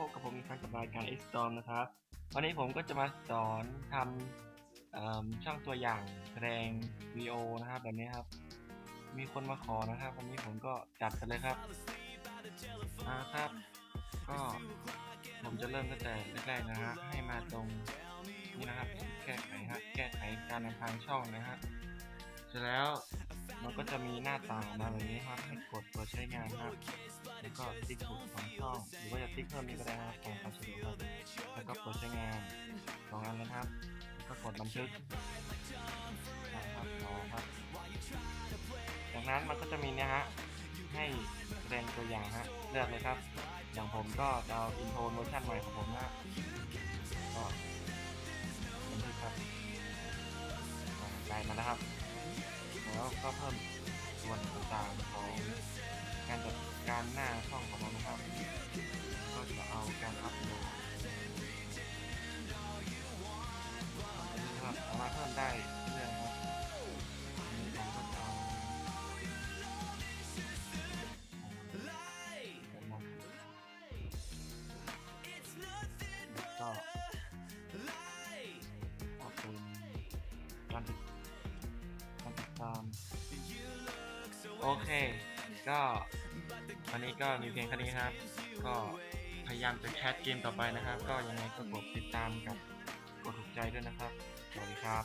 พบกับผมอีกครั้งกับรายการ Storm นะครับ วันนี้ผมก็จะมาสอนทำช่องตัวอย่างแสดงวีโอนะครับแบบนี้ครับ มีคนมาขอนะครับ วันนี้ผมก็จัดไปเลยครับอ่าครับ ก็ผมจะเริ่มตั้งแต่แรกๆนะฮะให้มาตรงนี่นะครับ แก้ไขฮะแก้ไขการนำทางช่องนะฮะเสร็จแล้วมันก็จะมีหน้าต่างมาแบบนี้ครับให้กดเปิดใช้งานครับ แล้วก็ติ๊กถูกของช่องหรือว่าจะติ๊กเพิ่มนี้ก็ได้นะครับของความสะดวกครับแล้วก็เปิดใช้งานสองอันเลยนะครับแล้วก็กดบันทึกนะครับรอครับจากนั้นมันก็จะมีเนะฮะให้แสดงตัวอย่างฮะเลือกเลยครับ อย่างผมก็จะเอาอินโทรโมชั่นใหม่ของผมนะก็บันทึกครับได้มาแล้วครับแล้วก็เพิ่มส่วนต่างๆของารจัดการหน้าช่องของเรานะครับ ก็จะเอาการอัพโหลดนะครับสามารถเพิ่มได้เรื่อยครับนี้ผมก็จะเอาแล้วก็เอาเป็นการติดการติดตามโอเค ก็วันนี้ก็มีเพียงแค่นี้ครับ ก็พยายามจะแคสเกมต่อไปนะครับ ก็ยังไงก็กดติดตามกับกดถูกใจด้วยนะครับ สวัสดีครับ